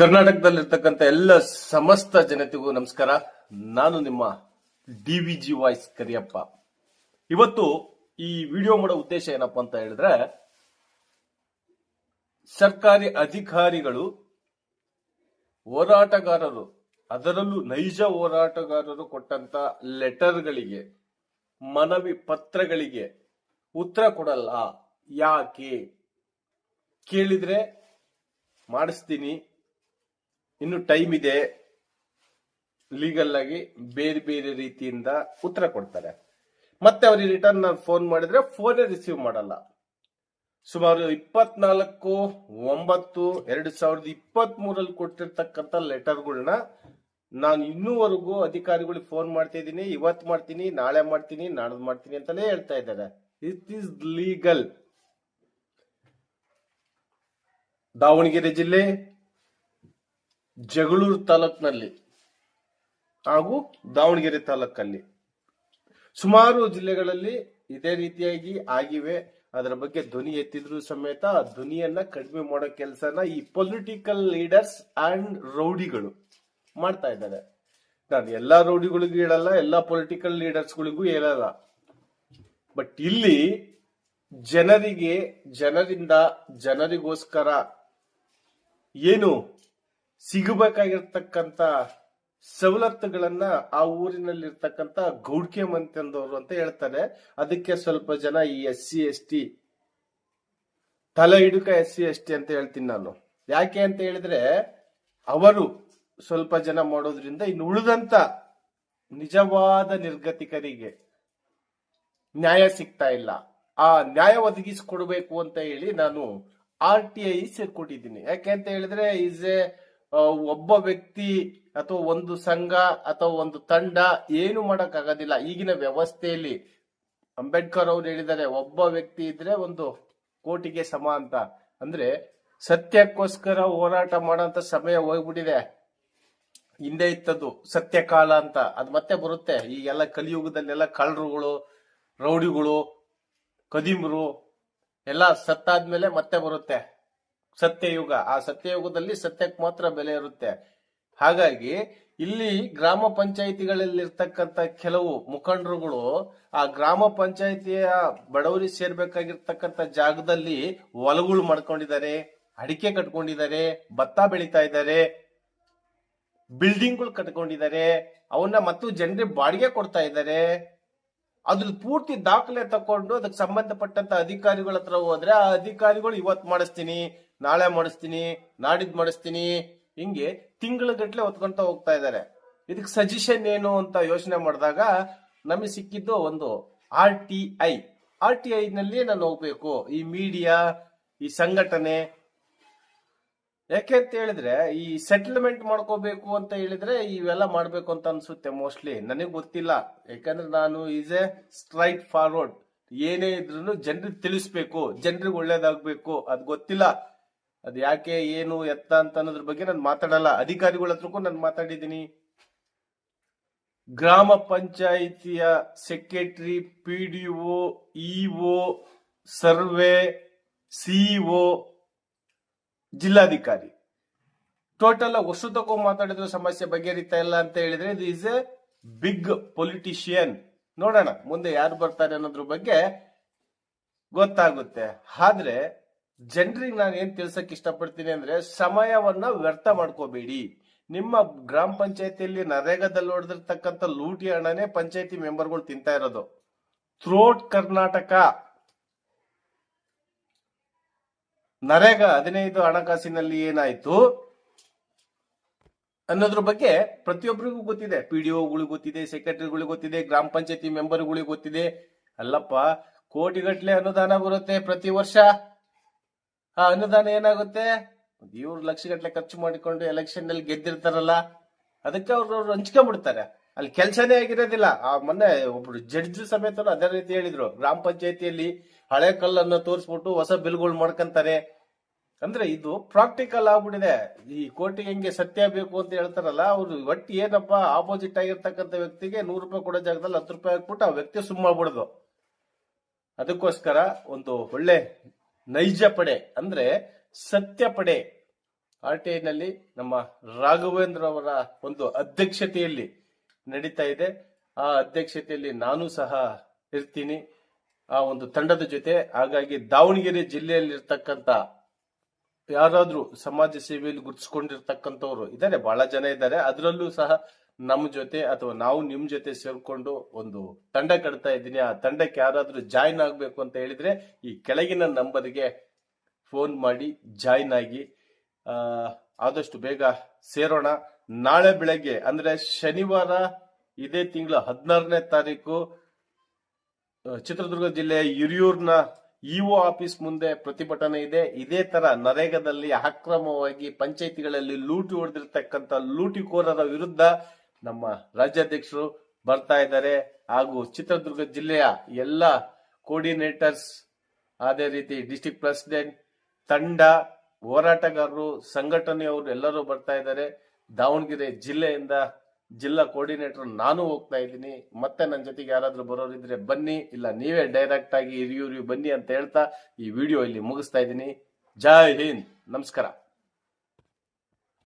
ಕರ್ನಾಟಕದಲ್ಲಿರ್ತಕ್ಕಂಥ ಎಲ್ಲ ಸಮಸ್ತ ಜನತೆಗೂ ನಮಸ್ಕಾರ. ನಾನು ನಿಮ್ಮ D V G voice Kariyappa. ಇವತ್ತು ಈ ವಿಡಿಯೋ ಮಾಡೋ ಉದ್ದೇಶ ಏನಪ್ಪ ಅಂತ ಹೇಳಿದ್ರೆ, ಸರ್ಕಾರಿ ಅಧಿಕಾರಿಗಳು, ಹೋರಾಟಗಾರರು, ಅದರಲ್ಲೂ ನೈಜ ಹೋರಾಟಗಾರರು ಕೊಟ್ಟಂತ ಲೆಟರ್ಗಳಿಗೆ, ಮನವಿ ಪತ್ರಗಳಿಗೆ ಉತ್ತರ ಕೊಡಲ್ಲ. ಯಾಕೆ? ಕೇಳಿದ್ರೆ ಮಾಡಿಸ್ತೀನಿ. ಇನ್ನು ಟೈಮ್ ಇದೆ. ಲೀಗಲ್ ಆಗಿ ಬೇರೆ ಬೇರೆ ರೀತಿಯಿಂದ ಉತ್ತರ ಕೊಡ್ತಾರೆ. ಮತ್ತೆ ಅವ್ರಿಗೆ ರಿಟರ್ನ್ ಫೋನ್ ಮಾಡಿದ್ರೆ ಫೋನೇ ರಿಸೀವ್ ಮಾಡಲ್ಲ. ಸುಮಾರು ಇಪ್ಪತ್ನಾಲ್ಕು, ಒಂಬತ್ತು, ಎರಡು ಸಾವಿರದ ಇಪ್ಪತ್ತ್ ಮೂರಲ್ಲಿ ಕೊಟ್ಟಿರ್ತಕ್ಕಂಥ ಲೆಟರ್ಗಳನ್ನ ನಾನು ಇನ್ನೂವರೆಗೂ ಅಧಿಕಾರಿಗಳಿಗೆ ಫೋನ್ ಮಾಡ್ತಾ ಇದ್ದೀನಿ. ಇವತ್ತು ಮಾಡ್ತೀನಿ, ನಾಳೆ ಮಾಡ್ತೀನಿ, ನಾಡ್ದು ಮಾಡ್ತೀನಿ ಅಂತಲೇ ಹೇಳ್ತಾ ಇದ್ದಾರೆ. ಇಟ್ ಈಸ್ ಲೀಗಲ್ ದಾವಣಗೆರೆ ಜಿಲ್ಲೆ ಜಗಳೂರು ತಾಲೂಕಿನಲ್ಲಿ ಹಾಗೂ ದಾವಣಗೆರೆ ತಾಲೂಕಲ್ಲಿ. ಸುಮಾರು ಜಿಲ್ಲೆಗಳಲ್ಲಿ ಇದೇ ರೀತಿಯಾಗಿ ಆಗಿವೆ. ಅದರ ಬಗ್ಗೆ ಧ್ವನಿ ಎತ್ತಿದ್ರು ಸಮೇತ ಆ ಧ್ವನಿಯನ್ನ ಕಡಿಮೆ ಮಾಡೋ ಕೆಲಸನ ಈ ಪೊಲಿಟಿಕಲ್ ಲೀಡರ್ಸ್ ಅಂಡ್ ರೌಡಿಗಳು ಮಾಡ್ತಾ ಇದ್ದಾರೆ. ನಾನು ಎಲ್ಲಾ ರೌಡಿಗಳಿಗೂ ಹೇಳಲ್ಲ, ಎಲ್ಲಾ ಪೊಲಿಟಿಕಲ್ ಲೀಡರ್ಸ್ಗಳಿಗೂ ಹೇಳಲ್ಲ. ಬಟ್ ಇಲ್ಲಿ ಜನರಿಗೆ, ಜನರಿಂದ, ಜನರಿಗೋಸ್ಕರ ಏನು ಸಿಗಬೇಕಾಗಿರ್ತಕ್ಕಂತ ಸವಲತ್ತುಗಳನ್ನ ಆ ಊರಿನಲ್ಲಿರ್ತಕ್ಕಂತ ಗೌಡ್ಕೆ ಮಂತಂದವರು ಅಂತ ಹೇಳ್ತಾರೆ. ಅದಕ್ಕೆ ಸ್ವಲ್ಪ ಜನ ಈ ಎಸ್ ಸಿ, ಎಸ್ ಟಿ, ತಲೆ ಹಿಡುಕ ಎಸ್ ಸಿ, ಎಸ್ ಟಿ ಅಂತ ಹೇಳ್ತೀನಿ ನಾನು. ಯಾಕೆ ಅಂತ ಹೇಳಿದ್ರೆ ಅವರು ಸ್ವಲ್ಪ ಜನ ಮಾಡೋದ್ರಿಂದ ಇನ್ನು ಉಳಿದಂತ ನಿಜವಾದ ನಿರ್ಗತಿಕರಿಗೆ ನ್ಯಾಯ ಸಿಗ್ತಾ ಇಲ್ಲ. ಆ ನ್ಯಾಯ ಒದಗಿಸಿಕೊಡ್ಬೇಕು ಅಂತ ಹೇಳಿ ನಾನು ಆರ್ ಟಿ ಐ ಸೇರ್ಕೊಂಡಿದ್ದೀನಿ ಯಾಕೆ ಅಂತ ಹೇಳಿದ್ರೆ ಈಸ್ ಎ ಒಬ್ಬ ವ್ಯಕ್ತಿ ಅಥವಾ ಒಂದು ಸಂಘ ಅಥವಾ ಒಂದು ತಂಡ ಏನು ಮಾಡಕ್ ಆಗೋದಿಲ್ಲ ಈಗಿನ ವ್ಯವಸ್ಥೆಯಲ್ಲಿ ಅಂಬೇಡ್ಕರ್ ಅವ್ರು ಹೇಳಿದ್ದಾರೆ, ಒಬ್ಬ ವ್ಯಕ್ತಿ ಇದ್ರೆ ಒಂದು ಕೋಟಿಗೆ ಸಮ ಅಂತ. ಅಂದ್ರೆ ಸತ್ಯಕ್ಕೋಸ್ಕರ ಹೋರಾಟ ಮಾಡೋಂತ ಸಮಯ ಹೋಗ್ಬಿಟ್ಟಿದೆ. ಹಿಂದೆ ಇತ್ತದು ಸತ್ಯಕಾಲ ಅಂತ. ಅದು ಮತ್ತೆ ಬರುತ್ತೆ. ಈಗೆಲ್ಲ ಕಲಿಯುಗದಲ್ಲೆಲ್ಲ ಕಳ್ಳರುಗಳು, ರೌಡಿಗಳು, ಕದಿಮರು, ಎಲ್ಲ ಸತ್ತಾದ್ಮೇಲೆ ಮತ್ತೆ ಬರುತ್ತೆ. ಸತ್ಯಯುಗ. ಆ ಸತ್ಯಯುಗದಲ್ಲಿ ಸತ್ಯಕ್ಕೆ ಮಾತ್ರ ಬೆಲೆ ಇರುತ್ತೆ. ಹಾಗಾಗಿ ಇಲ್ಲಿ ಗ್ರಾಮ ಪಂಚಾಯಿತಿಗಳಲ್ಲಿರ್ತಕ್ಕಂಥ ಕೆಲವು ಮುಖಂಡರುಗಳು ಆ ಗ್ರಾಮ ಪಂಚಾಯಿತಿಯ ಬಡವರಿಗೆ ಸೇರ್ಬೇಕಾಗಿರ್ತಕ್ಕಂಥ ಜಾಗದಲ್ಲಿ ಹೊಲಗಳು ಮಾಡ್ಕೊಂಡಿದ್ದಾರೆ, ಅಡಿಕೆ ಕಟ್ಕೊಂಡಿದ್ದಾರೆ, ಭತ್ತ ಬೆಳಿತಾ ಇದ್ದಾರೆ ಬಿಲ್ಡಿಂಗ್ಗಳು ಕಟ್ಕೊಂಡಿದ್ದಾರೆ, ಅವನ್ನ ಮತ್ತು ಜನರಿಗೆ ಬಾಡಿಗೆ ಕೊಡ್ತಾ ಇದ್ದಾರೆ. ಅದ್ರ ಪೂರ್ತಿ ದಾಖಲೆ ತಕೊಂಡು ಅದಕ್ಕೆ ಸಂಬಂಧಪಟ್ಟಂತ ಅಧಿಕಾರಿಗಳ ಹತ್ರ ಹೋದ್ರೆ ಆ ಅಧಿಕಾರಿಗಳು ಇವತ್ ಮಾಡಿಸ್ತೀನಿ, ನಾಳೆ ಮಾಡಿಸ್ತೀನಿ ನಾಡಿದ್ ಮಾಡಿಸ್ತೀನಿ. ಹಿಂಗೆ ತಿಂಗಳ ಗಟ್ಲೆ ಹೊತ್ಕೊಂತ ಹೋಗ್ತಾ ಇದ್ದಾರೆ ಇದಕ್ಕೆ ಸಜೆಷನ್ ಏನು ಅಂತ ಯೋಚನೆ ಮಾಡಿದಾಗ ನಮಗೆ ಸಿಕ್ಕಿದ್ದು ಒಂದು R T I. R T I ನಲ್ಲಿ ನಾನು ಹೋಗ್ಬೇಕು. ಈ ಮೀಡಿಯಾ ಈ ಸಂಘಟನೆ ಯಾಕೆ ಅಂತ ಹೇಳಿದ್ರೆ, ಈ ಸೆಟಲ್ಮೆಂಟ್ ಮಾಡ್ಕೋಬೇಕು ಅಂತ ಹೇಳಿದ್ರೆ ಇವೆಲ್ಲ ಮಾಡ್ಬೇಕು ಅಂತ ಅನ್ಸುತ್ತೆ ಮೋಸ್ಟ್ಲಿ ನನಗೆ ಗೊತ್ತಿಲ್ಲ. ಯಾಕಂದ್ರೆ ನಾನು ಈಸ್ ಎ ಸ್ಟ್ರೈಟ್ ಫಾರ್ವರ್ಡ್ ಏನೇ ಇದ್ರು ಜನರಿಗೆ ತಿಳಿಸ್ಬೇಕು. ಜನರಿಗೆ ಒಳ್ಳೇದಾಗ್ಬೇಕು. ಅದ್ ಗೊತ್ತಿಲ್ಲ. ಅದ್ ಯಾಕೆ, ಏನು, ಎತ್ತ ಅಂತ ಅನ್ನೋದ್ರ ಬಗ್ಗೆ ನಾನು ಮಾತಾಡಲ್ಲ. ಅಧಿಕಾರಿಗಳ ಹತ್ರಕ್ಕೂ ನಾನು ಮಾತಾಡಿದ್ದೀನಿ. ಗ್ರಾಮ ಪಂಚಾಯಿತಿಯ secretary P D O EO survey CEO ಜಿಲ್ಲಾಧಿಕಾರಿ. ಟೋಟಲ್ ಹೊಸ ತಗೋ ಮಾತಾಡಿದ್ರು ಸಮಸ್ಯೆ ಬಗೆಹರಿತಾ ಇಲ್ಲ ಅಂತ ಹೇಳಿದ್ರೆ ಇದು ಇಸ್ ಎ ಬಿಗ್ ಪೊಲಿಟಿಷಿಯನ್ ನೋಡೋಣ, ಮುಂದೆ ಯಾರು ಬರ್ತಾರೆ ಅನ್ನೋದ್ರ ಬಗ್ಗೆ ಗೊತ್ತಾಗುತ್ತೆ. ಆದ್ರೆ ಜನರಿಗೆ ನಾನು ಏನ್ ತಿಳ್ಸಕ್ ಇಷ್ಟಪಡ್ತೀನಿ ಅಂದ್ರೆ ಸಮಯವನ್ನ ವ್ಯರ್ಥ ಮಾಡ್ಕೋಬೇಡಿ. ನಿಮ್ಮ ಗ್ರಾಮ ಪಂಚಾಯತಿಯಲ್ಲಿ ನರೇಗಾದಲ್ಲಿ ಹೊಡೆದಿರ್ತಕ್ಕಂಥ ಲೂಟಿ ಹಣನೇ ಪಂಚಾಯತಿ ಮೆಂಬರ್ಗಳು ತಿಂತಾ ಇರೋದು. ಥ್ರೋಟ್ ಕರ್ನಾಟಕ ನರೇಗಾ ಹದಿನೈದು ಹಣಕಾಸಿನಲ್ಲಿ ಏನಾಯ್ತು? ಅನ್ನೋದ್ರ ಬಗ್ಗೆ ಪ್ರತಿಯೊಬ್ಬರಿಗೂ ಗೊತ್ತಿದೆ. ಪಿ ಡಿ ಒಗಳಿಗೆ ಗೊತ್ತಿದೆ ಸೆಕ್ರೆಟರಿಗಳಿಗೆ ಗೊತ್ತಿದೆ, ಗ್ರಾಮ ಪಂಚಾಯತಿ ಮೆಂಬರ್ಗಳಿಗೆ ಗೊತ್ತಿದೆ. ಅಲ್ಲಪ್ಪ, ಕೋಟಿಗಟ್ಟಲೆ ಅನುದಾನ ಬರುತ್ತೆ ಪ್ರತಿ ವರ್ಷ. ಆ ಅನುದಾನ ಏನಾಗುತ್ತೆ? ಇವ್ರು ಲಕ್ಷಗಟ್ಟಲೆ ಖರ್ಚು ಮಾಡಿಕೊಂಡು ಎಲೆಕ್ಷನ್ನಲ್ಲಿ ಗೆದ್ದಿರ್ತಾರಲ್ಲ, ಅದಕ್ಕೆ ಅವ್ರು ಅವ್ರು ಹಂಚ್ಕೊಂಡ್ಬಿಡ್ತಾರೆ. ಅಲ್ಲಿ ಕೆಲಸನೇ ಆಗಿರೋದಿಲ್ಲ. ಆ ಮೊನ್ನೆ ಒಬ್ರು ಜಡ್ಜ್ ಸಮೇತ ಅದೇ ರೀತಿ ಹೇಳಿದ್ರು. ಗ್ರಾಮ ಪಂಚಾಯತಿಯಲ್ಲಿ ಹಳೆ ಕಲ್ಲನ್ನು ತೋರಿಸ್ಬಿಟ್ಟು ಹೊಸ ಬಿಲ್ಗಳು ಮಾಡ್ಕೊಂತಾರೆ. ಅಂದ್ರೆ ಇದು ಪ್ರಾಕ್ಟಿಕಲ್ ಆಗ್ಬಿಟ್ಟಿದೆ. ಈ ಕೋರ್ಟಿಗೆ ಹೆಂಗೆ ಸತ್ಯ ಬೇಕು ಅಂತ ಹೇಳ್ತಾರಲ್ಲ, ಅವ್ರು ಒಟ್ಟು ಏನಪ್ಪಾ ಆಪೋಸಿಟ್ ಆಗಿರ್ತಕ್ಕಂಥ ವ್ಯಕ್ತಿಗೆ ನೂರು ರೂಪಾಯಿ ಕೊಡೋ ಜಾಗದಲ್ಲಿ ಹತ್ತು ರೂಪಾಯಿ ಹಾಕ್ಬಿಟ್ಟು ಆ ವ್ಯಕ್ತಿ ಸುಮ್ಮಬಿಡುದು ಅದಕ್ಕೋಸ್ಕರ ಒಂದು ಒಳ್ಳೆ ನೈಜ ಪಡೆ ಅಂದ್ರೆ ಸತ್ಯ ಪಡೆ. ಆರ್ ಟಿ ನಲ್ಲಿ ನಮ್ಮ ರಾಘವೇಂದ್ರ ಅವರ ಒಂದು ಅಧ್ಯಕ್ಷತೆಯಲ್ಲಿ ನಡೀತಾ ಇದೆ. ಆ ಅಧ್ಯಕ್ಷತೆಯಲ್ಲಿ ನಾನು ಸಹ ಇರ್ತೀನಿ. ಆ ಒಂದು ತಂಡದ ಜೊತೆ, ಹಾಗಾಗಿ ದಾವಣಗೆರೆ ಜಿಲ್ಲೆಯಲ್ಲಿ ಇರ್ತಕ್ಕಂತ ಯಾರಾದ್ರೂ ಸಮಾಜ ಸೇವೆಯಲ್ಲಿ ಗುರುತಿಸ್ಕೊಂಡಿರ್ತಕ್ಕಂಥವ್ರು ಇದ್ದಾರೆ. ಬಹಳ ಜನ ಇದ್ದಾರೆ. ಅದರಲ್ಲೂ ಸಹ ನಮ್ಮ ಜೊತೆ ಅಥವಾ ನಾವು ನಿಮ್ ಜೊತೆ ಸೇರ್ಕೊಂಡು ಒಂದು ತಂಡ ಕಟ್ತಾ ಇದ್ದೀನಿ. ಆ ತಂಡಕ್ಕೆ ಯಾರಾದ್ರೂ ಜಾಯಿನ್ ಆಗ್ಬೇಕು ಅಂತ ಹೇಳಿದ್ರೆ ಈ ಕೆಳಗಿನ ನಂಬರ್ಗೆ ಫೋನ್ ಮಾಡಿ ಜಾಯಿನ್ ಆಗಿ ಆದಷ್ಟು ಬೇಗ ಸೇರೋಣ. ನಾಳೆ ಬೆಳಗ್ಗೆ, ಅಂದ್ರೆ ಶನಿವಾರ ಇದೇ ತಿಂಗಳ ಹದಿನಾರನೇ ತಾರೀಕು ಚಿತ್ರದುರ್ಗ ಜಿಲ್ಲೆಯ ಹಿರಿಯೂರ್ನ ಇಒ ಆಫೀಸ್ ಮುಂದೆ ಪ್ರತಿಭಟನೆ ಇದೆ. ಇದೇ ತರ ನರೇಗಾದಲ್ಲಿ ಅಕ್ರಮವಾಗಿ ಪಂಚಾಯಿತಿಗಳಲ್ಲಿ ಲೂಟಿ ಹೊಡೆದಿರ್ತಕ್ಕಂಥ ಲೂಟಿಕೋರರ ವಿರುದ್ಧ ನಮ್ಮ ರಾಜ್ಯಾಧ್ಯಕ್ಷರು ಬರ್ತಾ ಇದ್ದಾರೆ. ಹಾಗೂ ಚಿತ್ರದುರ್ಗ ಜಿಲ್ಲೆಯ ಎಲ್ಲ ಕೋರ್ಡಿನೇಟರ್ಸ್ ಅದೇ ರೀತಿ ಡಿಸ್ಟಿಕ್ ಪ್ರೆಸಿಡೆಂಟ್, ತಂಡ, ಹೋರಾಟಗಾರರು, ಸಂಘಟನೆಯವರು ಎಲ್ಲರೂ ಬರ್ತಾ ಇದ್ದಾರೆ. ದಾವಣಗೆರೆ ಜಿಲ್ಲೆಯಿಂದ ಜಿಲ್ಲಾ ಕೋರ್ಡಿನೇಟರ್ ನಾನು ಹೋಗ್ತಾ ಇದ್ದೀನಿ. ಮತ್ತೆ ನನ್ನ ಜೊತೆಗೆ ಯಾರಾದ್ರೂ ಬರೋರಿದ್ರೆ ಬನ್ನಿ, ಇಲ್ಲ ನೀವೇ ಡೈರೆಕ್ಟ್ ಆಗಿ ಇರಿಯೂರಿ ಬನ್ನಿ ಅಂತ ಹೇಳ್ತಾ ಈ ವಿಡಿಯೋ ಇಲ್ಲಿ ಮುಗಿಸ್ತಾ ಇದ್ದೀನಿ. ಜೈ ಹಿಂದ್. ನಮಸ್ಕಾರ.